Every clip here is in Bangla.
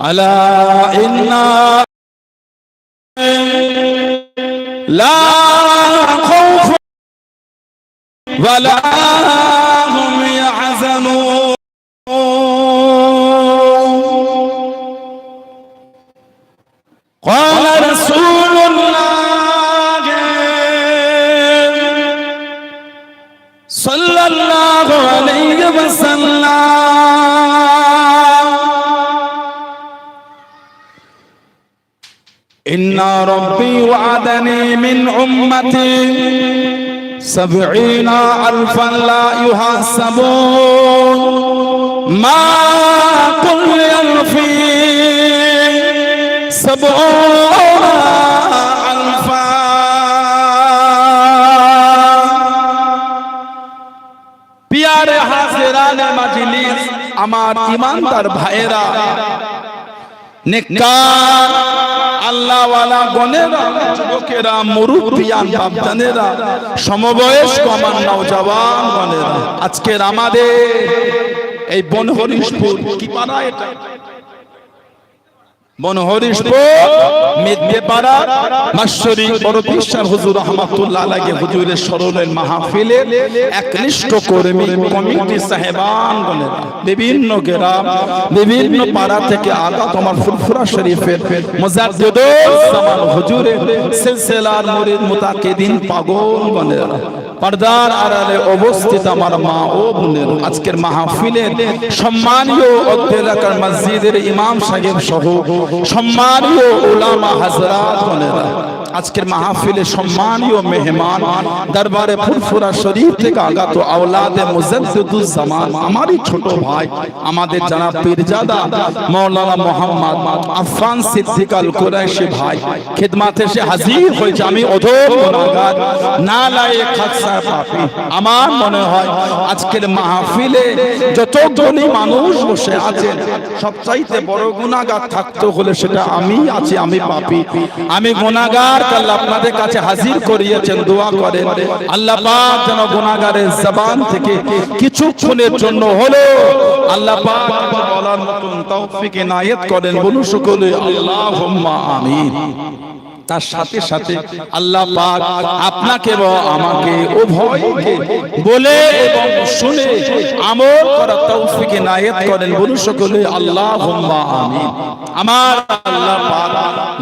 ألا إنا لا خوف ولا ربي وعدني من أمتي سبعين ألفا لا يحاسبون ما كل ألف سبعون ألفا পিয়ারে হাজিরানে মাজলিস আমার ইমানদার ভাইরা নেককার আল্লাহওয়ালা গনেরা যুবকেরা, মুরুব্বিয়ান, বাপজানেরা, সমবয়স্ক আমার নওজওয়ান গনেরা আজকের আমাদের এই বনহরিশপুর, কি পাড়া এটা? বনহরিশপুর মেদনেপাড়া মাশ্বরী বড় বিশ্বাস হুজুর রহমাতুল্লাহ আলাইহি হুজুরের স্মরণের মাহফিলে একনিষ্ঠ কর্মী কমিটি সাহেবান গণেরা বিভিন্ন গ্রাম বিভিন্ন পাড়া থেকে আগা তোমার ফুরফুরা শরীফের মুজাদ্দিদুল জামান হুজুরের সিলসিলার মুরিদ মুতাকিদিন পাগল গণেরা পর্দার আড়ালে অবস্থিত আমার মা ও বোনের আজকের মাহফিলের সম্মানীয় অধ্যেলাকার মসজিদের ইমাম সাহেব সহ সম্মানীয় ওলামা বোনেরা আজকের মাহফিলে সম্মানীয় মেহমান, দরবারে ফুরফুরা শরীফ থেকে আগত আওলাদে মুজাদ্দিদুজ জামান, আমারই ছোট ভাই, আমাদের জানা পীরজাদা মাওলানা মোহাম্মদ আফফান সিদ্দিক আল কুরাইশি ভাই, খিদমাতে এসে হাজির হয়েছে, আমি অধম গুনাহগার, না লায়েক খাদসা পাপী। আমার মনে হয় আজকের মাহফিলে যতগুলি মানুষ বসে আছেন, সবচাইতে বড় গুনাহগার থাকতে হলে সেটা আমি আছি, আমি পাপী। আমি গুনাহগার আপনাদের কাছে হাজির করিয়েছেন, দোয়া করেন। আল্লাহ পাক যেন গুনাহগারের জবান থেকে কিছুক্ষণের জন্য হলো আল্লাহ পাক বলার মতন তৌফিক এনায়েত করেন বলুন সকলে, আল্লাহুম্মা আমিন। তার সাথে সাথে আল্লাহ পাক আপনাকে এবং আমাকে উভয়কে বলে এবং শুনে আমল করার তৌফিক এনায়েত করেন। বলুন সকলে আল্লাহুম্মা আমিন। আমার আল্লাহ পাক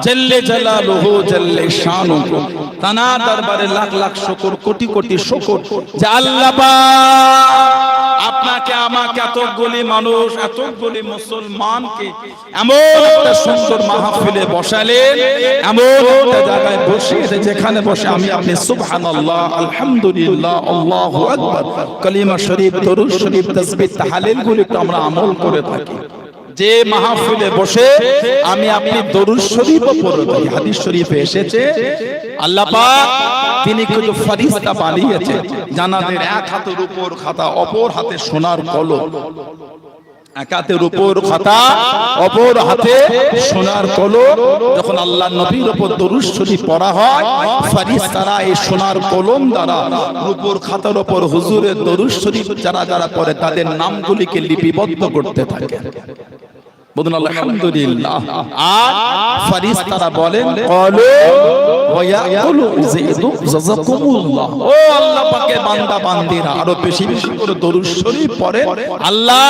জল্লে জালালুহু জল্লে শানুহু তানা দরবারে লাখ লাখ শুকর কোটি কোটি শুকর যে আল্লাহ পাক আপনাকে আমাকে এতগুলি মানুষ এতগুলি মুসলমানকে এমন একটা সুন্দর মাহফিলে বসালেন এমন একটা জায়গায় বসিয়ে যেখানে বসে আমি আপনি সুবহানাল্লাহ আলহামদুলিল্লাহ আল্লাহু আকবার। কালিমা শরীফ দরুদ শরীফ তাসবিহ তাহলিল গুলি তো আমরা আমল করে থাকি। যে মাহফিলে বসে আমি আপনি দরুদ শরীফ পড়ে থাকি, হাদিস শরীফে এসেছে। আল্লাহ পাক তিনি কিছু ফরিস্তা বানিয়েছেন, জানাদের এক হাতের উপর খাতা, অপর হাতে সোনার কলম। খাতা, অপর হাতে সোনার যখন আল্লাহ উপর শরীফ পড়া হয় এই সোনার কলম দ্বারা খাতার হুজুরের শরীফ যারা যারা পড়ে, তাদের নামগুলিকে লিপিবদ্ধ করতে থাকে। বলুন আলহামদুলিল্লাহ। আর ফারিস্তারা বলেন ক্বালু ওয়া ইয়াকুলু যাইদু জাযাকুমুল্লাহ। ও আল্লাহ পাকের বান্দা বান্দিরা আরও বেশি বেশি করে দরুদ শরীফ পড়ে আল্লাহ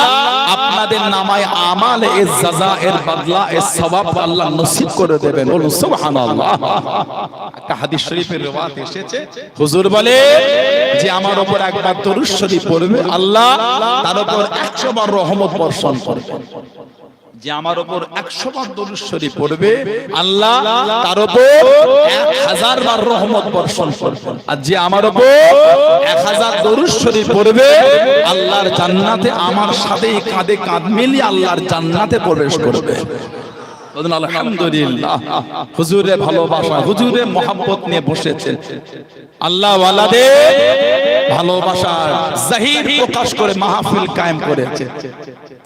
আপনাদের নামায় আমাল এর জাযা এর বদলা এর সওয়াব আল্লাহ নসিব করে দেবেন। বলুন সুবহানাল্লাহ। একটা হাদিস শরীফের রিওয়ায়াত এসেছে। হুজুর বলে যে আমার উপর একবার দরুদ শরীফ পড়বে আল্লাহ তার উপর 100 বার রহমত বর্ষণ করবে। যে আমার উপর একশো বার দরুদ শরীফ পড়বে, আল্লাহ তার উপর এক হাজার বার রহমত বর্ষণ করবে। আর যে আমার উপর এক হাজার দরুদ শরীফ পড়বে, আল্লাহর জান্নাতে আমার সাথে কাঁধে কাঁধ মিলিয়ে আল্লাহর জান্নাতে প্রবেশ করবে। হুজুরে ভালোবাসা, হুজুরে মোহাম্মত নিয়ে বসেছেন। আল্লাহ ভালোবাসার জাহির প্রকাশ করে মাহফিল কায়েম করেছে।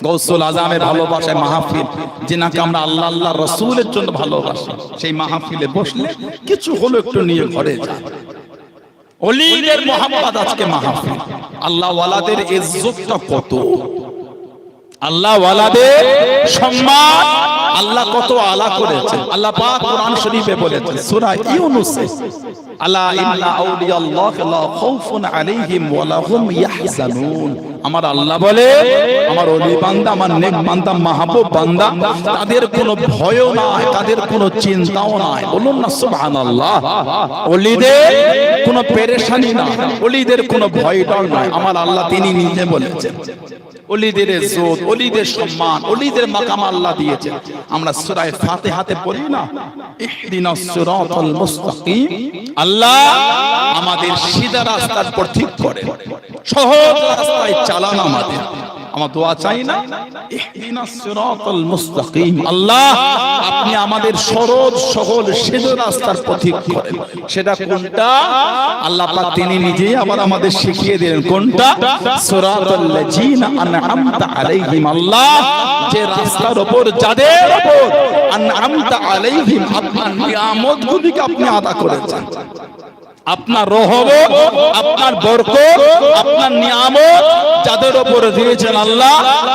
গৌসুল আজামের ভালোবাসায় মাহফিল, যেনাকে আমরা আল্লাহ আল্লাহ রসুলের জন্য ভালোবাসি, সেই মাহফিলে বসলে কিছু হলো একটু নিয়ে ঘরে যায়। অলিদের মোহাম্মদ আজকে মাহফিল। আল্লাহ ওয়ালাদের ইজ্জতটা কত? আল্লাহ ওয়ালাদের সম্মান আল্লাহ কত আলা করেছেন। আল্লাহ পাক কোরআন শরীফে বলেছেন, সূরা ইউনুসে আলা ইন্না আউলিয়াল্লাহ লা খাউফুন আলাইহিম ওয়া লা হুম ইয়াহজানুন। আমার আল্লাহ বলে, আমার ওলি বান্দা, আমার নেক বান্দা, মাহবুব বান্দা, তাদের কোনো ভয়ও নাই, তাদের কোনো চিন্তাও নাই। বলুন না, সুবহানাল্লাহ। ওলিদের কোনো পেরেশানি না ওলিদের কোনো ভয় ডর নাই। আমার আল্লাহ তিনি নিজে বলেছেন। অলিদের জোর অলিদের সম্মান অলিদের মাকাম আল্লাহ দিয়েছেন। আমরা সুরায় ফাতে হাতে পড়ি না? ইহদিনাস সিরাতাল মুস্তাকিম। আল্লাহ আমাদের সিধা রাস্তার পর ঠিক করে সহজ রাস্তায় চালান আমাদের। আমার দোয়া চাই না। মুস্তাকিম। আল্লাহ আপনি আমাদের সরল সহল সিধা রাস্তার পথিক করেন। সেটা কোনটা? আল্লাহ পাক তিনি নিজেই আবার আমাদের শিখিয়ে দিলেন কোনটা? সিরাতাল লাযিনা আনআমতা আলাইহিম। আল্লাহ যে রাস্তার উপর যাদের উপর আনআমতা আলাইহিম আপনার নিয়ামতগুলিকে আপনি আদা করেছেন। আপনার রহব আপনার বরকত, আপনার নিয়ামত যাদের উপর দিয়েছেন আল্লাহ,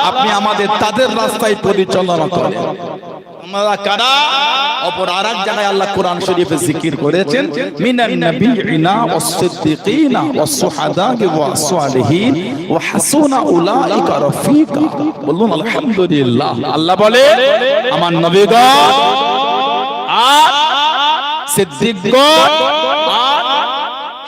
আপনি আমাদের তাদের রাস্তায় পরিচালনা করেন। আমরা কারা? অপর আরেক জায়গায় আল্লাহ কোরআন শরীফে জিকির করেছেন, মিনান নাবিয়িনা ওয়াস সিদ্দিকিনা ওয়াস সুহাদা ওয়াস সালিহিন ওয়া হাসুনা উলাইকা রফিকা। বলুন, আলহামদুলিল্লাহ। আল্লাহ বলে, আমার নবীগণ, আর সিদ্দিকগণ আর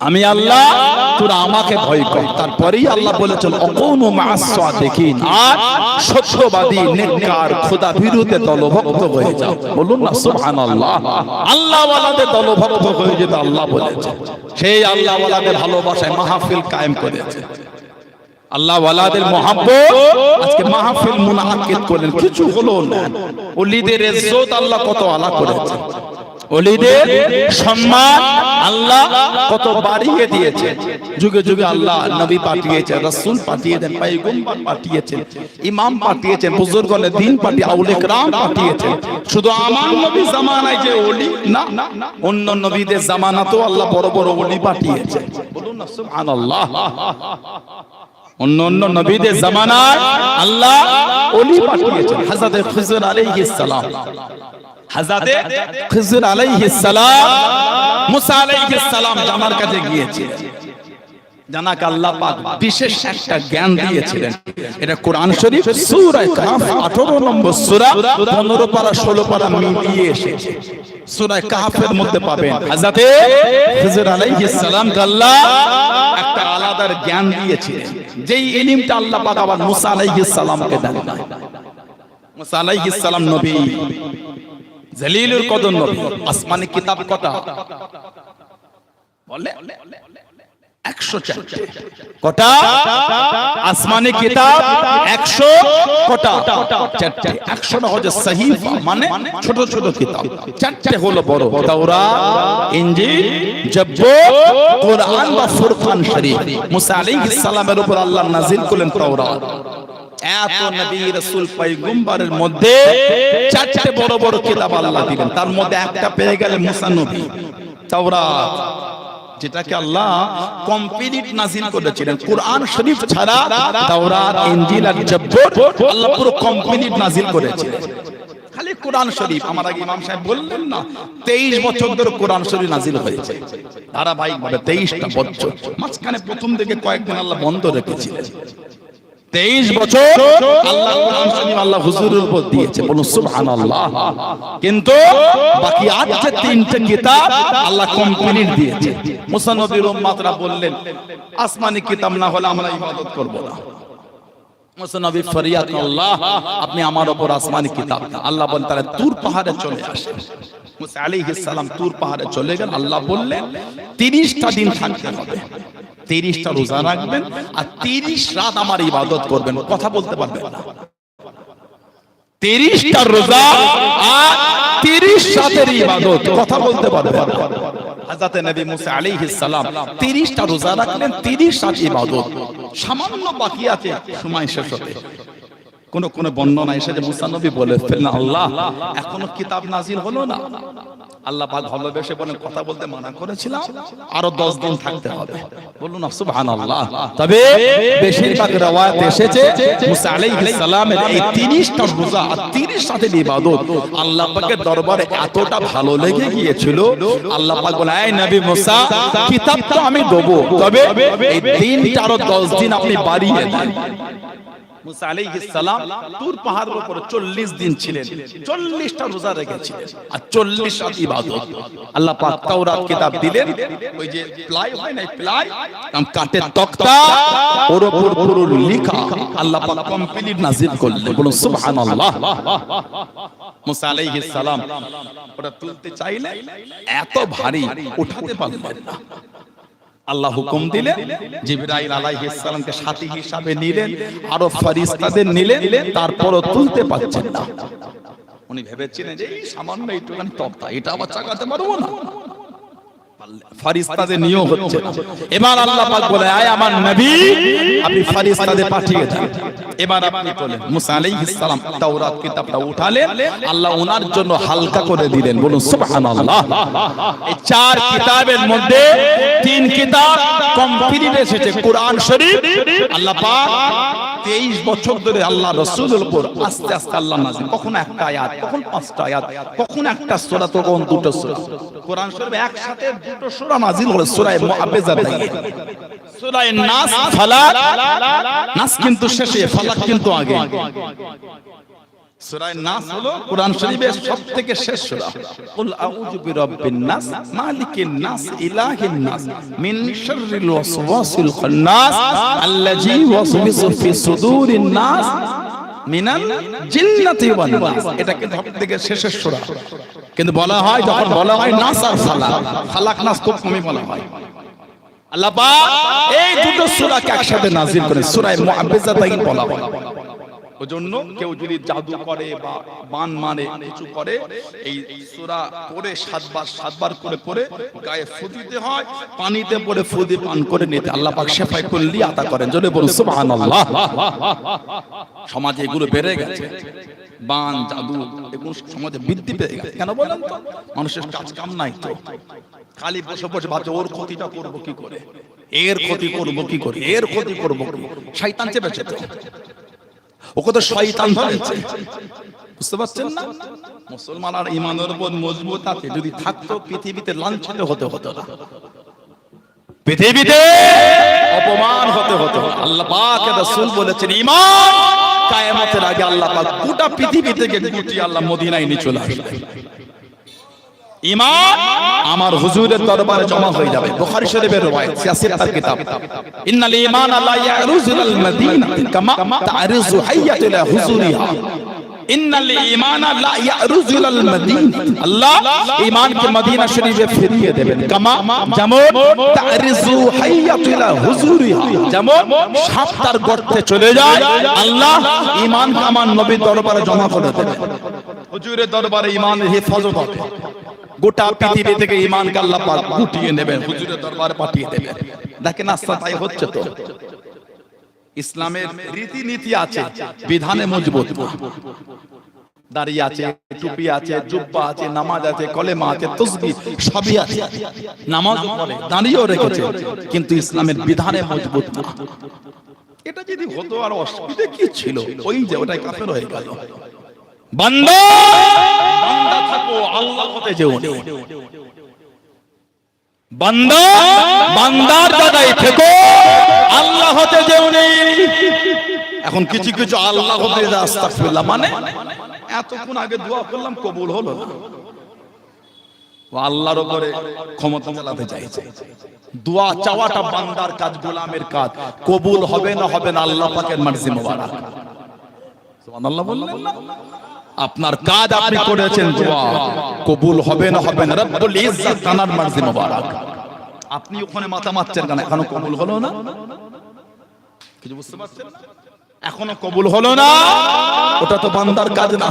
আমি আল্লাহ তোরা আমাকে ভয় কর। তারপরেই আল্লাহ বলেছেন, অকৌনু মাস সাদিকিন আর সত্যবাদী নেককার খোদা বিরুদ্ধে দলভক্ত হয়ে যাও। বলুন না, সুবহানাল্লাহ। আল্লাহ ওয়ালাদের দলভক্ত হয়ে যেতে আল্লাহ বলেছে। সেই আল্লাহ ওয়ালাদের ভালোবাসায় মাহফিল কায়েম করেছে। আল্লাহ ওয়ালাদের মহাব্বত, আজকে মাহফিল মুনাকিদ করলেন। কিছু হলো না। ওলিদের ইজ্জত আল্লাহ কত আলা করেছে। ওলিদের সম্মান আল্লাহ কত বাড়িয়ে দিয়েছে যুগে যুগে আল্লাহ নবী পাঠিয়েছেন রাসূল পাঠিয়েছেন পয়গম্বর পাঠিয়েছেন ইমাম পাঠিয়েছেন বুজুর্গনের দিন পাঠিয়ে আউলে کرام পাঠিয়েছেন শুধু আমার নবী জামানায় যে ওলি না অন্য নবীদের জামানাতেও আল্লাহ বড় বড় ওলি পাঠিয়েছেন বলুন না সুবহানাল্লাহ অন্য অন্য নবীদের জামানায় আল্লাহ ওলি পাঠিয়েছেন হযরত খিজর আলাইহিস সালাম হযরত খিজর আলাইহিস সালাম, মুসা আলাইহিস সালাম জানার কাছে গিয়েছিলেন জানাক আল্লাহ পাক বিশেষ একটা জ্ঞান দিয়েছিলেন। এটা কোরআন শরীফ, সূরা কাহফ 18 নম্বর সূরা 15 পারা 16 পারা মিলিয়ে এসেছে। সূরা কাহফের মধ্যে পাবেন। হযরত খিজর আলাইহিস সালাম আল্লাহ একটা আলাদার জ্ঞান দিয়েছিলেন। যেই ইলমটা আল্লাহ পাক আবার মুসা আলাইহিস সালামকে দেন মুসা আলাইহিস সালাম নবী। জলিলুল কদর নবী আসমানি কিতাব কটা বলে? একশো চারটে কটা? আসমানি কিতাব একশো কটা? চারটে। একশো হচ্ছে সহিফা মানে ছোট ছোট কিতাব। চারটে হলো বড়। তাওরাত ইনজিল জব্বুর কোরআন বা ফুরকান শরীফ। মুসা আলাইহিস সালামের উপর আল্লাহ নাযিল করলেন তাওরাত। এত নবী রাসূল পয়গম্বরের মধ্যে চারটে বড় বড় কিতাব আল্লাহ দিলেন। তার মধ্যে একটা পেয়ে গেলেন মুসা নবী। তাওরাত। যেটাকে আল্লাহ কমপ্লিট নাজিল করেছিলেন। কোরআন শরীফ ছাড়া তাওরাত, ইনজিল আর জব্বর আল্লাহ পুরো কমপ্লিট নাজিল করেছিলেন খালি কোরআন শরীফ, আমার আগে ইমাম সাহেব বললেন না 23 বছর ধরে কোরআন শরীফ নাজিল হয়েছে। ধারাবাহিকভাবে 23টা বছর। মাঝখানে প্রথম থেকে কয়েকদিন আল্লাহ বন্ধ রেখেছিলেন। তেইশ বছর আল্লাহ আল্লাহ হুজুরের উপর দিয়েছে। বলুন সুবহানাল্লাহ। কিন্তু বাকি আর যে তিনটে কিতাব আল্লাহ কমপ্লিট দিয়েছে। মুসা নবীর উম্মাতরা বললেন আসমানি কিতাব না হলে আমরা ইবাদত করব না। মুসা নবী ফরিয়াদ আল্লাহ আপনি আমার উপর আসমানি কিতাব দেন আল্লাহ বলেন তুর পাহাড়ে চলে আসে মুসা আলাইহিস সালাম তুর পাহাড়ে চলে গেলেন। আল্লাহ বললেন 30টা দিন থাকতে হবে তিরিশটা রোজা রাখবেন আর তিরিশ রাত আমার ইবাদত করবেন। কথা বলতে পারবেন না। তিরিশটা রোজা আর তিরিশ রাতের ইবাদত। কথা বলতে পারবেন না। হাজরাতে নবী মুসা আলাইহিস সালাম 30টা রোজা রাখলেন 30 রাত ইবাদত। সামান্য বাকি আছে সময় শেষ হতে। কোন কোন বর্ণনা এসেছে মুসা নবী বলে ফেললেন আল্লাহ, এখনও কিতাব নাজিল হলো না। আল্লাহ পাক ভালোবেসে বলেন, কথা বলতে মানা করেছিলাম, আরও দশ দিন থাকতে হবে। বলুন না, সুবহানাল্লাহ। তবে বেশিরভাগ রওয়ায়াত এসেছে মুসা আলাইহিস সালামের এই 30টা রোজা আর 30 সাথে ইবাদত। আল্লাহ পাকের দরবারে এতটা ভালো লেগে গিয়েছিল। আল্লাহ পাক বলে এই নবী মুসা, কিতাব তো আমি দেবো। তবে এই দিনটা আরও 10 দিন আপনি বাড়িয়ে দেন। মুসা আলাইহিস সালাম তুর পাহাড়ের উপরে 40 দিন ছিলেন। 40টা রোজা রেখেছিলেন। আর 40 রাত ইবাদত। আল্লাহ পাক তাওরাত কিতাব দিলেন। ওই যে প্লাই হয় না প্লাই? কাম কাঠের তক্তা, ওর উপর পুরো লেখা। আল্লাহ পাক কমপ্লিট করলেন। বলুন, সুবহানাল্লাহ। মুসা আলাইহিস সালাম, ওটা তুলতে চাইলে এত ভারী, উঠাতে পারলেন না। আল্লাহ হুকুম দিলেন জিবরাইল আলাইহিস সালামকে সাথী হিসাবে নিলেন আরও ফেরেশতাদের নিলেন তারপরও তুলতে পারছেন না। উনি ভেবেছিলেন যে এই সামান্য একটুখানি তক্তা এটা আবার চাকাতে পারব না। ফারিস্তাদের নিয়ম হচ্ছে। এবার আল্লাহ পাক বলে আয় আমার নবী আপনি ফারিস্তাদের পাঠিয়ে দেন এবার আপনি বলেন, মুসা আলাইহিস সালাম তাওরাত কিতাবটা উঠালেন, আল্লাহ ওনার জন্য হালকা করে দিলেন। বলুন, সুবহানাল্লাহ। এই চার কিতাবের মধ্যে তিন কিতাব কমপ্লিট এসেছে, কোরআন শরীফ, আল্লাহ পাক 23 বছর ধরে আল্লাহ রাসূলের উপর আস্তে আস্তে আল্লাহ নাযিল কখন একটা আয়াত, কখন পাঁচটা আয়াত, কখন একটা সূরা তখন দুটো সূরা। কোরআন শরীফ একসাথে দুটো সূরা নাযিল হলো সূরা মুআব্বিজা থেকে সূরা নাস ফালাক নাস কিন্তু শেষে ফালাক কিন্তু আগে। সূরা নাস হলো কোরআন শরীফের সবথেকে শেষ সূরা। কুল আউযু বিরাব্বিন নাস মালিকিন নাস ইলাহিন নাস মিন শাররিল ওয়াসওয়াসিল খান্নাস আল্লাযী ওয়াসওয়াসু ফি সুদুরিন নাস মিনাল জিন্নাতি ওয়ান নাস। এটা কিন্তু সবথেকে শেষের সূরা। কিন্তু বলা হয় যখন বলা হয় নাস আর ফালাক ফালাক নাস খুব কমই বলা হয়। আল্লাহ এই দুটো একসাথে নাযিল করেন সূরা মুআব্বিজাতাইন বলা হয়। ওজন্য কেউ যদি জাদু করে বা বান কিছু করে, এই পড়ে সাতবার সাতবার করে পড়ে গায়ে ফু দিতে হয়, পানিতে পড়ে ফু দিয়ে পান করে নিতে আল্লাহ পাক শেফাই করলি আতা করেন। জোরে বলুন, সুবহানাল্লাহ। সমাজে এগুলো বেড়ে গেছে। বান, জাদু, এগুলো সমাজে বৃদ্ধি পেয়ে গেছে। কেন বলেন তো? মানুষের কাজ কাম নাই তো। খালি বসে বসে ভাবছে, ওর ক্ষতিটা করব কি করে? এর ক্ষতি করব কি করে? এর ক্ষতি করব শয়তান চেপেছে তো। ওকে তো শয়তান ধরেছে। বুঝতে পারছেন না? মুসলমান আর ইমানের উপর মজবুত আছে, যদি থাকতো পৃথিবীতে লাঞ্ছিত হতে হতো না। পৃথিবীতে অপমান হতে হতো আল্লাহ পাক রাসূল বলেছেন, ঈমান কায়ামতের আগে আল্লাহ পাক গোটা পৃথিবী থেকে গুটিয়ে আল্লাহ মদিনায় নিয়ে চলে আসবে। ঈমান আমার হুজুরের দরবারে জমা হয়ে যাবে। বুখারী শরীফের রওয়ায়াত সিয়াসির তার কিতাব। ইন্নাল ঈমান লা ইয়ারুজু আল কামা তারিজু হাইয়াতু হুজুরিহা। ইন্নাল ঈমান লা ইয়ারুজু আল আল্লাহ ঈমানকে মদিনা শরীফে ফিরিয়ে দেবেন। কামা? যেমন তারিজু হাইয়াতু হুজুরিহা। যেমন সাপ তার গর্তে চলে যায় আল্লাহ ঈমানকে আমার নবীর দরবারে জমা করে দেবেন। হুজুরের দরবারে ঈমানের হেফাজত হবে। গোটা পৃথিবী থেকে ইমানকে আল্লাহ পাক গুটিয়ে নেবেন। হুজুরের দরবারে পাঠিয়ে দেবেন। দেখেন আস্তে তাই হচ্ছে তো। ইসলামের রীতিনীতি আছে বিধানে মজবুত না। দাড়ি আছে টুপি আছে জুব্বা আছে নামাজ আছে কলেমা আছে তসবি সবই আছে। নামাজ পড়ে দাঁড়িয়েও রেখেছে কিন্তু ইসলামের বিধানে মজবুত না। এটা যদি হতো আর অসুবিধা কি ছিল? ওই যে ওটাই কাফের হয়ে গেল। বান্দা! বান্দা থাকো আল্লাহ হতে যেও বান্দা বান্দার জায়গায় থেকো আল্লাহ হতে যেও নেই এখন কিছু কিছু আল্লাহ হতে আস্তাগফিরুল্লাহ মানে এতক্ষণ আগে দোয়া করলাম কবুল হলো আল্লাহর উপরে ক্ষমতা চালাতে চাইছে। দোয়া চাওয়াটা বান্দার কাজ গোলামের কাজ। কবুল হবে না হবে না আল্লাহ পাকের মার্জি মোবারক। সুবহানাল্লাহ বললেন না? আপনার কাজ আপনি করেছেন দোয়া কবুল হবে না হবে না, রব্বুল ইজ্জত তানার মার্জি মোবারক। আপনি ওখানে মাথা মারছেন কেন? এখনও কবুল হলো না? কিছু বুঝতে পারছেন? এখনও কবুল হলো না? ওটা তো বান্দার কাজ না।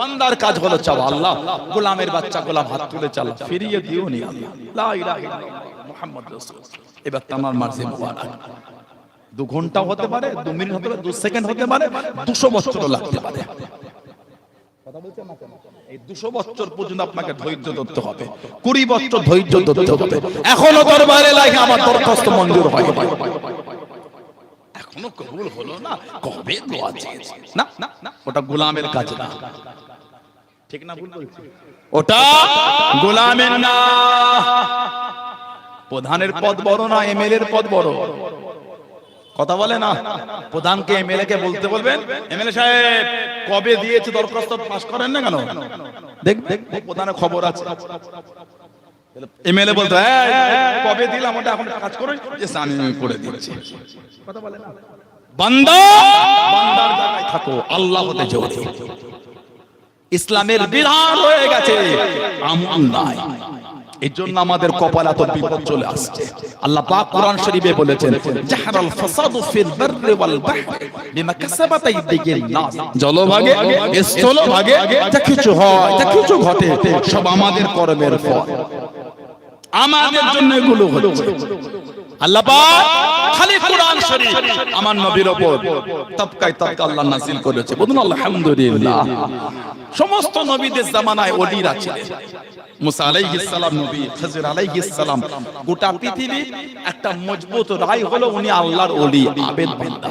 বান্দার কাজ হলো চাওয়া, আল্লাহ গোলামের বাচ্চা গোলাম হাত তুলে চালা, ফিরিয়ে দিও নি আল্লাহ। লা ইলাহা ইল্লাল্লাহ, মুহাম্মদ রাসূল এবার তামার মার্জি মোবারক। দু ঘণ্টা হতে পারে, দু মিনিট হতে পারে, দু সেকেন্ড হতে পারে, দুশো বছরও লাগতে পারে। এই দুশো বছর পর্যন্ত আপনাকে ধৈর্য ধরতে হবে। কুড়ি বছর ধৈর্য ধরতে হবে। এখনও দরবারে লাগে আমার দরখাস্ত মঞ্জুর হয়। এখনও কবুল হলো না? কবে দোয়া চেয়েছি? না না না। ওটা গোলামের কাজ না। ঠিক না ভুল বলছি। ওটা গোলামের না। প্রধানের পদ বড় না এমএলএ এর পদ বড়? কথা বলে না। প্রধানকে এমএলএ কে বলতে বলবেন? এমএলএ সাহেব কবে দিয়েছে দরখাস্ত? পাস করেন না কেন? দেখ দেখ প্রধানের খবর আছে। এমএলএ বলতো "এই, কবে দিলাম ওটা এখন কাজ করুন যে আমি করে দিচ্ছি। কথা বলে না। বান্দা বান্দার জায়গায় থাকো আল্লাহ হতে জোরে ইসলামের বিধান হয়ে গেছে। আমল নাই। এই জন্য আমাদের কপাল এত বিপদ চলে আসছে। আল্লাহ পাক কোরআন শরীফে বলেছেন, জাহারাল ফাসাদু ফিল বাররি ওয়াল বাহরি বিমা কাসাবাত আইদিকিন নাস। জলভাগে, স্থলভাগে, যা কিছু হয়, যা কিছু ঘটে, সব আমাদের কর্মের ফল। আমাদের জন্য এগুলো হচ্ছে। আল্লাহ পাক খালি আমার নবীর ওপর আল্লাহ নাজিল করেছে। বলুন, আলহামদুলিল্লাহ। সমস্ত নবীদের জামানায় ওলির আছে মুসা আলাইহিস সালাম নবী খিজির আলাইহিস সালাম, গোটা পৃথিবী একটা মজবুত রায় হলো উনি আল্লাহর ওলি আবেদ বান্দা।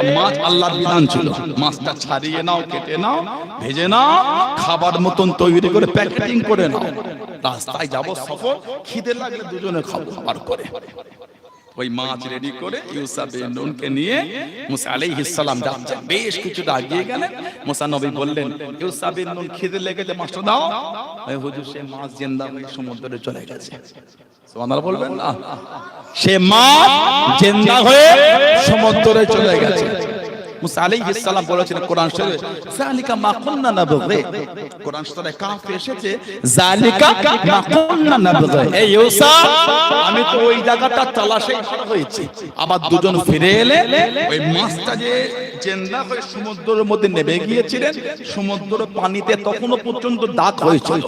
একটা মাছ আল্লাহর বিধান ছিল। মাছটা ছাড়িয়ে নাও, কেটে নাও, ভেজে নাও, খাবার মতন তৈরি করে প্যাকেটিং করে নাও। রাস্তায় যাব সফর, খিদে লাগলে দুজনে খাব খাবার করে ওই মাছ রেডি করে ইউসা বিন নুনকে নিয়ে মুসা আলাইহিস সালাম যাচ্ছেন বেশ কিছুটা এগিয়ে গেলেন। মুসা নবী বললেন ইউসা বিন নুন খিদে লেগেছে মাছটা দাও। ওই হুজুর সে মাছ জিন্দা হয়ে সমুদ্রে চলে গেছে। সুবহানাল্লাহ বলবেন? না সে মাছ জিন্দা হয়ে সমুদ্রে চলে গেছে। মুসা আলাইহিস সালাম বলেছিলেন কোরআন শরীফে জালিকা মা কুননা নাবগি। কোরআন কাহফ এসেছে জালিকা মা কুননা নাবগি। এই ইউসা, আমি তো ওই জায়গাটা তালাশে আবার দুজন ফিরে এলে, ওই মাছটা যে জেন্দা হয়ে সমুদ্রের মধ্যে নেমে গিয়েছিলেন সমুদ্র পানিতে তখনও পর্যন্ত দাগ হয়েছিল।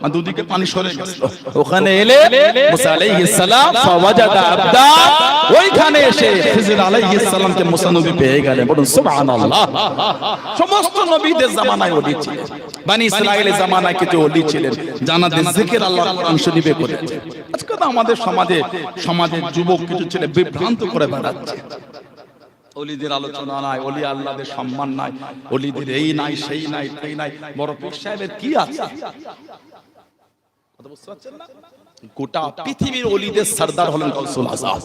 মানে দুদিকে পানি সরে গেছিল। ওখানে এলে মুসা আলাইহিস সালাম, ফাওয়াজাদা ওইখানে এসে খিজির আলাইহিস সালামকে মুসা নবী পেয়ে গেলেন। বলুন সমস্ত নবীদের জামানায় ওলি বানি ইসরায়েলের জামানায় কিছু ওলি ছিলেন জানাতে জিকির আল্লাহ আজকে তো আমাদের সমাজে, সমাজের যুবক কিছু ছেলে বিভ্রান্ত করে বেড়াচ্ছে। অলিদের আলোচনা নাই অলি আল্লাহদের সম্মান নাই অলিদের এই নাই, সেই নাই সেই নাই। বড় পীর সাহেবের কি আছে? গোটা পৃথিবীর অলিদের সর্দার হলেন গৌসুল আজম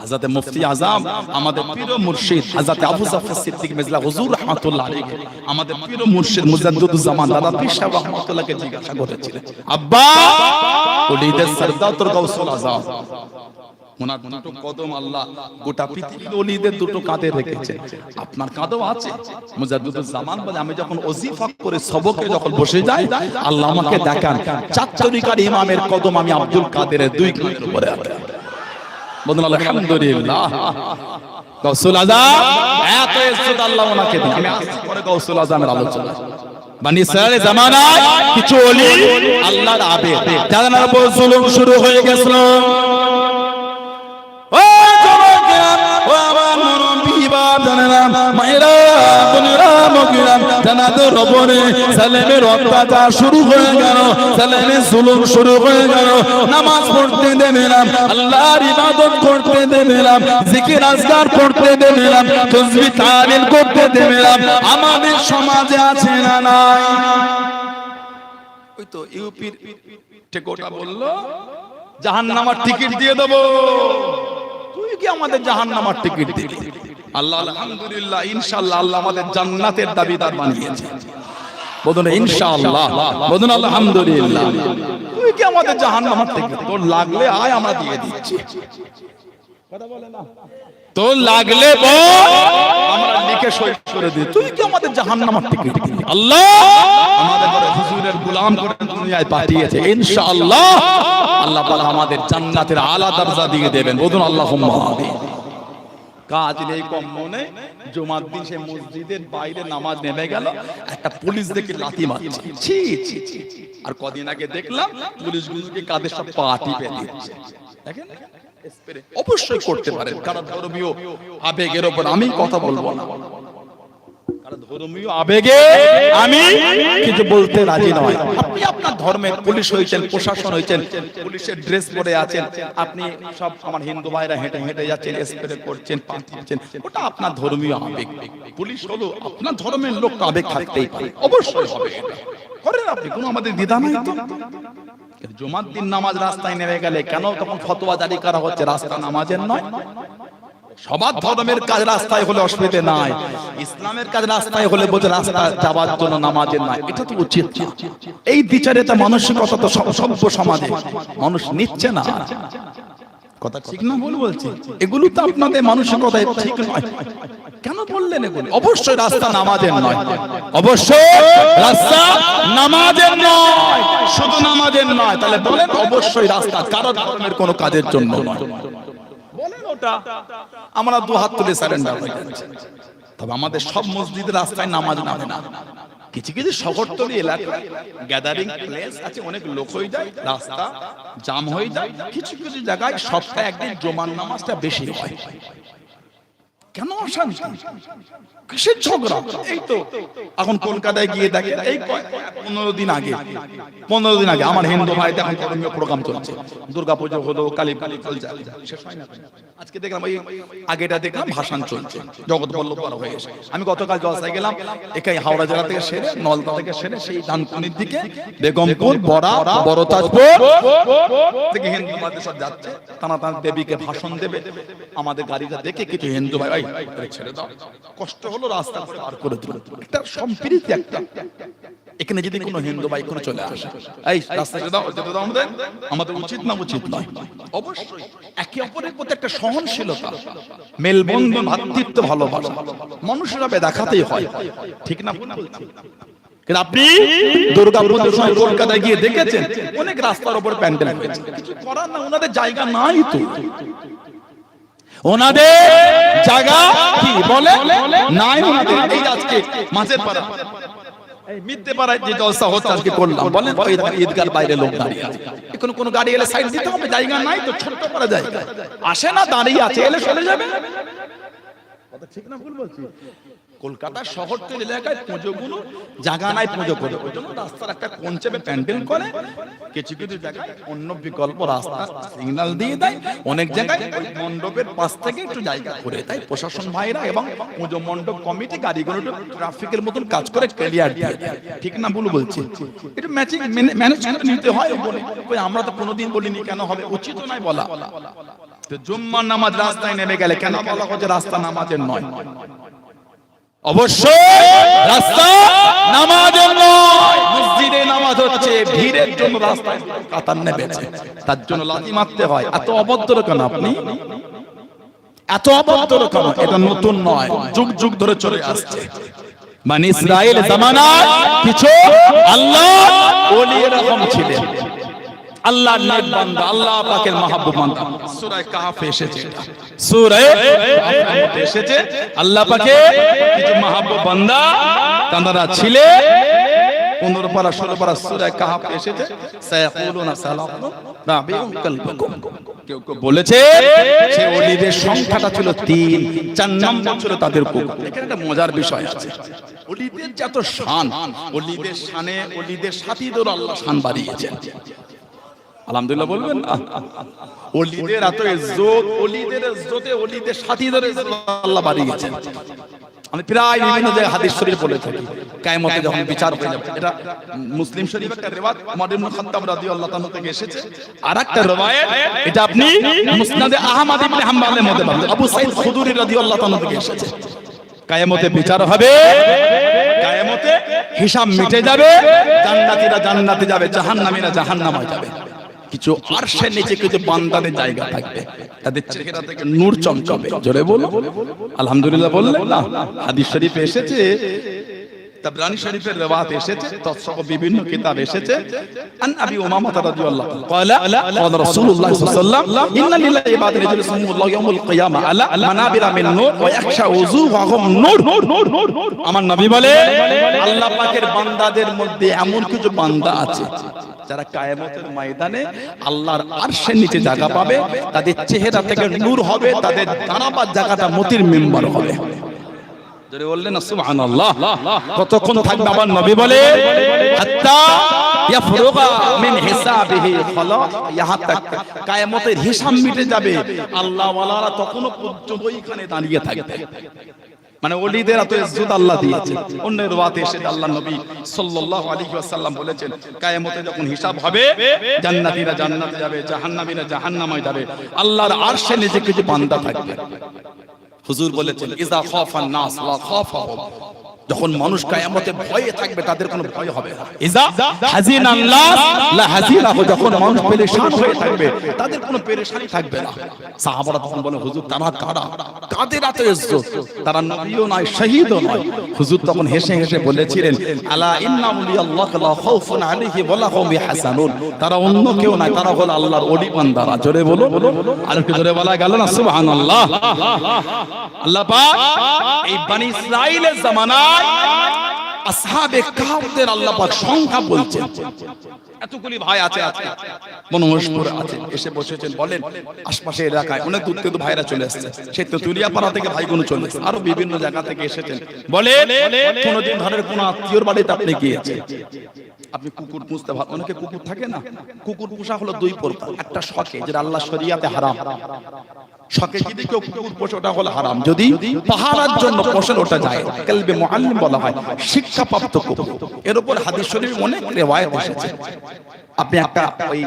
হাজরতে মুফতি আজম, আমাদের পীর মুর্শিদ হাজরতে আবু জাফর সিদ্দিক মিজলা হুজুর রাহমাতুল্লাহ আলাইহি, আমাদের পীর মুর্শিদ মুজাদ্দিদুজ জামান দাদা পীর সাহেব রাহমাতুল্লাহকে জিজ্ঞাসা করেছিলেন, আব্বা ওলিদের সর্দার গৌসুল আজম ওনার দুটো কদম আল্লাহ গোটা পৃথিবীর অলিদের দুটো কাঁধে রেখেছে, আপনার কাঁধও আছে? মুজাদ্দুদুল জামান বলে, আমি যখন ওজিফা করে সবকে যখন বসে যাই, আল্লাহ আমাকে দেখান চার ইমামের কদম আমি আব্দুল কাদেরের দুই কাঁধের উপরে আছে বলুন আলহামদুলিল্লাহ। গৌসুল আজম। এত ইজ্জত আল্লাহ ওনাকে দিন। আমি আসছি পরে গৌসুল আজমের আলোচনা বানি ইসরায়েলের জামানায় কিছু ওলি আল্লাহর আবেদ যাদের উপর জুলুম শুরু হয়ে গেছিল। ও যুবকেরা, ও আমার মুরব্বি বাবারা, মায়েরা, বোনেরা, মগিরা, জানাদের ওপরে সালেমের অত্যাচার শুরু হয়ে গেল সালেমের জুলুম শুরু হয়ে গেল। নামাজ পড়তে দেবে না আল্লাহর ইবাদত করতে দেবে না জিকির আজগার করতে দেবে না তসবিহ তালিল করতে দেবে না আমাদের সমাজে আছে না নাই? ওই তো ইউপির টেকোটা বলল জাহান নামার টিকিট দিয়ে দেবো। তুই কি আমাদের জাহান নামার টিকিট দিবি আল্লাহ আলহামদুলিল্লাহ ইনশাআল্লাহ আল্লাহ আমাদের জান্নাতের দাবিদার বানিয়েছে। বলুন ইনশাআল্লাহ। বলুন আলহামদুলিল্লাহ। তুই কি আমাদের জাহান নামার টিকিট তোর লাগলে আয় আমরা দিয়ে দিচ্ছি। কথা বলে না? তো লাগলে বল। আমরা লিখে সই করে দিই। তুই কি আমাদের জাহান্নামের টিকিট দিবি আল্লাহ। আমাদের হুজুরের গোলাম করে দুনিয়ায় পাঠিয়েছে। ইনশাআল্লাহ। আল্লাহ পাক আমাদের জান্নাতের আলা দরজা দিয়ে দেবেন। বলুন আল্লাহুম্মা আমিন। কাজ নেই কম মনে জুমার দিন সে মসজিদের বাইরে নামাজ নেমে গেল। একটা পুলিশ দেখে লাথি মারছে। ছি ছি ছি। আর কদিন আগে দেখলাম পুলিশ গুলোকে কাদের সব পা টিপে দিচ্ছে দেখেন অবশ্যই করতে পারেন। কারণ ধর্মীয় আবেগের ওপর আমি কথা বলব না। ধর্মীয় আবেগে আমি কিছু বলতে রাজি নয়। আপনি আপনার ধর্মের পুলিশ হয়েছেন প্রশাসন হয়েছেন পুলিশের ড্রেস পরে আছেন, আপনি সব আমার হিন্দু ভাইরা হেঁটে হেঁটে যাচ্ছেন, স্প্রে করছেন পা টিপছেন ওটা আপনার ধর্মীয় আবেগ। পুলিশ হলো আপনার ধর্মের লোক, আবেগ থাকতেই পারে। অবশ্যই হবে করেন আপনি, কোনো আমাদের দ্বিধা নাই তো? দিন নামাজ রাস্তায় নেমে গেলে কেন তখন ফতোয়া জারি করা হচ্ছে? রাস্তা নামাজের নয়। সবার ধর্মের কাজ রাস্তায় হলে অসুবিধে নাই। ইসলামের কাজ রাস্তায় হলে বোঝে রাস্তা যাওয়ার জন্য নামাজের নাই। এটা তো উচিত। এই বিচারেটা মানসিকতা তো সভ্য সমাজে। মানুষ নিচ্ছে না। কথা ঠিক নয়। কেন বললেন অবশ্যই রাস্তা নামাজের নয়। অবশ্যই নামাজের নয়। শুধু নামাজের নয়। তাহলে বলেন অবশ্যই রাস্তা। কাজের জন্য নয়। আমরা দু হাত তুলে সারেন্ডার হয়ে যাচ্ছি। তবে আমাদের সব মসজিদ রাস্তায় নামাজ নামে না। কিছু কিছু শহরতলি এলাকা গ্যাদারিং প্লেস আছে, অনেক লোক হয়ে যায়, রাস্তা জাম হয়ে যায়। কিছু কিছু জায়গায় সপ্তাহে একদিন জমান নামাজটা বেশি হয়। কেন অশান্তি? কিসের ঝগড়া? এই তো, এখন কলকাতায় গিয়ে দেখে, এই পনেরো দিন আগে, পনেরো দিন আগে আমার হিন্দু ভাই এখন ধর্মীয় প্রোগ্রাম চলছে। দুর্গা পুজো হলো কালী কালী আজকে দেখলাম ওই আগেটা দেখলাম ভাষণ চলছে, জগৎ বল্লভ হয়ে গেছে। আমি গতকাল জলসায় গেলাম একাই হাওড়া জেলা থেকে সেরে নলদা থেকে সেরে, সেই ডানকুনির দিকে, বেগমপুর, বড়া বড় তাজপুর থেকে হিন্দু সব যাচ্ছে টানা টানা দেবীকে ভাষণ দেবে, আমাদের গাড়িটা দেখে কিছু হিন্দু ভাই "এই, আরে ছেড়ে দাও। কষ্ট হলো রাস্তা পার করে দিল। এটা একটা। এখানে যদি কোনো হিন্দু ভাই কোনো চলে আসে এই রাস্তা ছেড়ে দাও যেতে দাও আমাদের। আমাদের উচিত না উচিত নয়। অবশ্যই। একে অপরের প্রতি একটা সহনশীলতা মেলবন্ধন ভাতৃত্ব ভালোবাসা। মানুষের দেখাতেই হয়। ঠিক না? কিন্তু আপনি দুর্গা পুজোর সময় কলকাতায় গিয়ে দেখেছেন অনেক রাস্তার উপর প্যান্ডেল হয়েছে কিছু করার না ওনাদের জায়গা নাই তো। ওনাদের জায়গা কি? বলে? নাই ওনাদের। এই আজকে মাছের পাড়া এই মিথ্যে পাড়ায় যে জলসা হচ্ছে আজকে করলাম। বলেন ওই ঈদগার বাইরে লোক দাঁড়িয়ে আছে। এখন কোনো গাড়ি এলে সাইড দিতে হবে জায়গা নাই তো ছোট্ট পাড়া যায়। আসে না দাঁড়িয়ে আছে এলে চলে যাবে। কথা ঠিক না ভুল বলছি। কলকাতা শহর তো এলাকায় পুজোগুলো জায়গা নাই পুজো করে। ওই জন্য রাস্তার একটা কোন চেপে প্যান্ডেল করে। কিছু কিছু জায়গায় অন্য বিকল্প রাস্তা সিগন্যাল দিয়ে দেয়। অনেক জায়গায় ওই মণ্ডপের পাশ থেকে একটু জায়গা করে দেয় প্রশাসন ভাইরা এবং পুজো মণ্ডপ কমিটি গাড়িগুলো একটু ট্রাফিকের মতন কাজ করে ক্লিয়ার দিয়ে। ঠিক না ভুল বলছি? এটা ম্যাচিং ম্যানেজ করে নিতে হয় বলে। কই আমরা তো কোনোদিন বলিনি কেন হবে? উচিত নয় বলা। তো জুম্মার নামাজ রাস্তায় নেমে গেলে কেন বলা হচ্ছে রাস্তা নামাজের নয়? অবশ্যই রাস্তা নামাজের নয়। মসজিদে নামাজ হচ্ছে, ভিড়ের জন্য রাস্তায় কাতার নেমেছে। তার জন্য লাথি মারতে হয়। এত অভদ্র কেন আপনি? এত অভদ্র কেন? এটা নতুন নয়। যুগ যুগ ধরে চলে আসছে। মানে ইসরায়েল জামানায় কিছু আল্লাহ ওলি এরকম ছিলেন। আল্লাহ নেক বান্দা আল্লাহ পাকের মাহবুব বান্দা। সূরা কাহফ এসেছে। সূরা মধ্যে এসেছে। আল্লাহ পাকে কিছু মাহবুব বান্দা তারা পনেরো পারা ষোলো পারা কাহফ এসেছে। কেউ কেউ বলেছে সে ওলিদের সংখ্যাটা ছিল তিন চার নম্বর ছিল তাদের এখানে একটা মজার বিষয় আছে। ওলিদের যত শান ওলিদের শানে ওলিদের সাথীদের আল্লাহ শান বাড়িয়েছেন। আলহামদুলিল্লাহ বলবেন? ওলিদের এত ইজ্জত ওলিদের ইজ্জতে ওলিদের সাথীদের ইজ্জত আল্লাহ বাড়িয়েছেন আমি প্রায় বিভিন্ন জায়গায় হাদিস শরীফ বলে থাকি। কায়ামতে যখন বিচার হয়ে যাবে এটা মুসলিম শরীফ একটা রিওয়ায়াত ওমর ইবনে খাত্তাব রাদিয়াল্লাহু তাআলা থেকে এসেছে। আর একটা রিওয়ায়াত এটা আপনি মুসনাদে আহমদ ইবনে হাম্বলের মধ্যে পাবেন। আবু সাঈদ খুদরি রাদিয়াল্লাহু তাআলা থেকে এসেছে। কায়ামতে বিচার হবে কায়ামতে হিসাব মিটে যাবে জান্নাতীরা জান্নাতে যাবে জাহান্নামীরা জাহান্নামে যাবে। কিছু আরশের নিচে কিছু বান্দাদের জায়গা থাকবে। তাদের চেহারা থেকে নূর চমচমে। জোরে বলো। আলহামদুলিল্লাহ বললেন না। হাদিস শরীফে এসেছে তাবরানি শরীফের রিওয়ায়াত এসেছে তৎসহ বিভিন্ন কিতাব এসেছে। আন আবি উমামা রাদিয়াল্লাহু ক্বালা ক্বালা রাসূলুল্লাহ সাল্লাল্লাহু আলাইহি ওয়াসাল্লাম ইন্না লিল্লাহি ইবাদান ইয়াজলিসুহুমুল্লাহু ইয়াউমুল কিয়ামা আলা মানাবিরা মিন নূর ওয়া ইয়াখশা উযুহুহুম নূর। আমার নবী বলে আল্লাহ পাকের বান্দাদের মধ্যে এমন কিছু বান্দা আছে যারা কায়ামতের ময়দানে আল্লাহর আরশের নিচে জায়গা পাবে তাদের চেহারা থেকে নূর হবে তাদের দাঁড়াবার জায়গাটা মতির মেম্বার হবে। জোরে বললেন না সুবহানাল্লাহ। কতক্ষণ থাকবে? আমার নবী বলে হাত্তা ইয়াফরুগা মিন হিসাবিহি খালা ইহা তাক কিয়ামতের হিসাব মিটে যাবে। আল্লাহ ওয়ালারা তখনও পর্যন্ত ওইখানে দাঁড়িয়ে থাকবে। মানে ওলিদের এত ইজ্জত আল্লাহ দিয়েছে। অন্যের রাতে এসে আল্লাহ নবী সাল্লাল্লাহু আলাইহি ওয়াসাল্লাম বলেছেন কিয়ামতে যখন হিসাব হবে জান্নাতীরা জান্নাতে যাবে জাহান্নামীরা জাহান্নামে যাবে। আল্লাহর আরশে নিচে কিছু বান্দা থাকবে। হুজুর বলেছেন ইজা খাফান নাস লা খাফাহুম। যখন মানুষ কিয়ামতে ভয়ে থাকবে, তাদের কোনো ভয় হবে ইজা যখন মানুষ পেরেশান হয়ে থাকবে, তাদের কোনো পেরেশানি থাকবে না। সাহাবারা তখন বলে, হুজুর, তারা কারা? কাদের এত ইজ্জত? তারা নবীও নয়, শহীদও নয়। হুজুর তখন হেসে হেসে বলেছিলেন, আলা ইন্না উলিয়াল্লাহ লা খাউফুন আলাইহি ওয়া হুম ইয়াহজানুন। তারা অন্য কেউ নয়, তারা হলো আল্লাহর ওলি বান্দারা। জোরে বলো আর একটু জোরে বলা গেল না, সুবহানাল্লাহ। আল্লাহ পাক এই বনি ইসরাইলের জামানায় আসহাবে কাহফদের আল্লাহ পাক সংখ্যা বলছেন। এতগুলি ভাই আছে আজকে আছে, এসে বসেছেন, বলেন, আশপাশে এলাকায় অনেক দূর থেকে ভাইরা চলে এসেছে সেই থেকে চলে আরও বিভিন্ন জায়গা থেকে এসেছেন। বলে কোনদিন ধরের কোন আত্মীয়র বাড়িতে আপনি গিয়েছেন? আপনি কুকুর পুষতে ভালো অনেকে কুকুর থাকে না? কুকুর পোষা হলো দুই প্রকার। একটা শখে, যেটা আল্লাহ শরিয়াতে হারাম। শখে যদি কেউ কুকুর পোষে ওটা হলো হারাম। যদি পাহারার জন্য পোষেন ওটা যায় কেলবে মুআল্লিম বলা হয় শিক্ষাপ্রাপ্ত কুকুর। এর উপর হাদিস শরীফে অনেক রিওয়ায়াত এসেছে। আপনি একটা ওই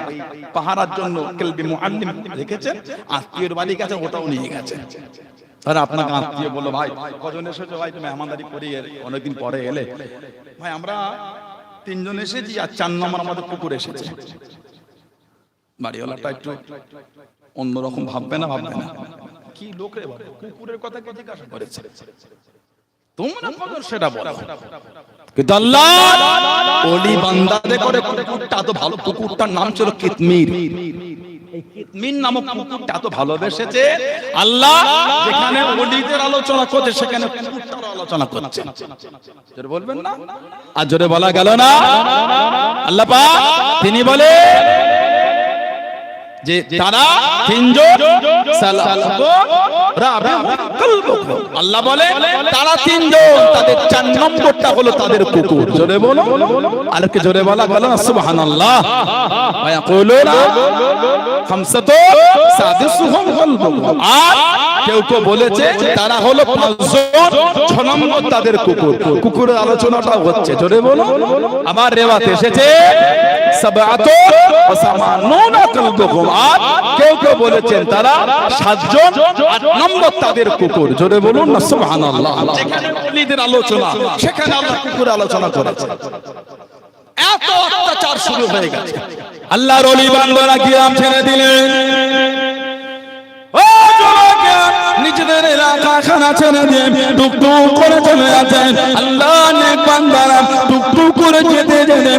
পাহারার জন্য কেলবে মুআল্লিম রেখেছেন আত্মীয়র বাড়ি গেছে ওটাও নিয়ে গেছেন তাহলে আপনাকে আত্মীয় বলল ভাই কজন এসেছ? ভাই তুমি মেহমানদারি করি অনেকদিন পরে এলে। ভাই আমরা তিনজন এসেছি আর চার নম্বর আমাদের কুকুর এসেছে। বাড়িওয়ালাটা একটু অন্যরকম ভাববে না ভাববে না। কি লোক রে কুকুরের কথা কে জিজ্ঞাসা করেছে? তোমরা কজন সেটা বলো। কিন্তু আল্লাহ ওলি বান্দাদে করে কুকুরটা তো ভালো কুকুরটার নাম ছিল কিতমির। কিতমির নামক কুকুরটা তো ভালোবেসেছে আল্লাহ যেখানে ওলিদের আলোচনা করছে সেখানে কুকুরটার আলোচনা করছে। জোরে বলবেন না? আর জোরে বলা গেল না? আল্লাহ পাক তিনি বলে যে তারা তিনজন। আল্লাহ বলে তারা তিনজন তাদের চার নম্বরটা হলো তাদের কুকুর। জোরে বলো। আরেককে জোরে বলা না সুবহানাল্লাহ। খামসাতু সাদিসুহুম। আর কেউ কেউ বলেছে তারা হলো পাঁচজন ছ নম্বর তাদের কুকুর। কুকুরের আলোচনাটা হচ্ছে জোরে বলো। আবার রেওয়াত এসেছে ওয়া সামানুনা কলবুকুম। আর কেউ কেউ বলেছেন তারা সাতজন আট নম্বর তাদের কুকুর। জোরে বলুন না সুবহানাল্লাহ। যেখানে ওলিদের আলোচনা সেখানে আল্লাহ কুকুর আলোচনা করেছে। এত অত্যাচার শুরু হয়ে গেছে। আল্লাহর ওলি বান্দারা কিরাম ছেড়ে দিলেন। নিজেদের এলাকা খানা ছেড়ে দিয়ে টুকটুক করে চলে যাচ্ছেন। আল্লাহ নেক বান্দারা টুকটুক করে যেতে যেতে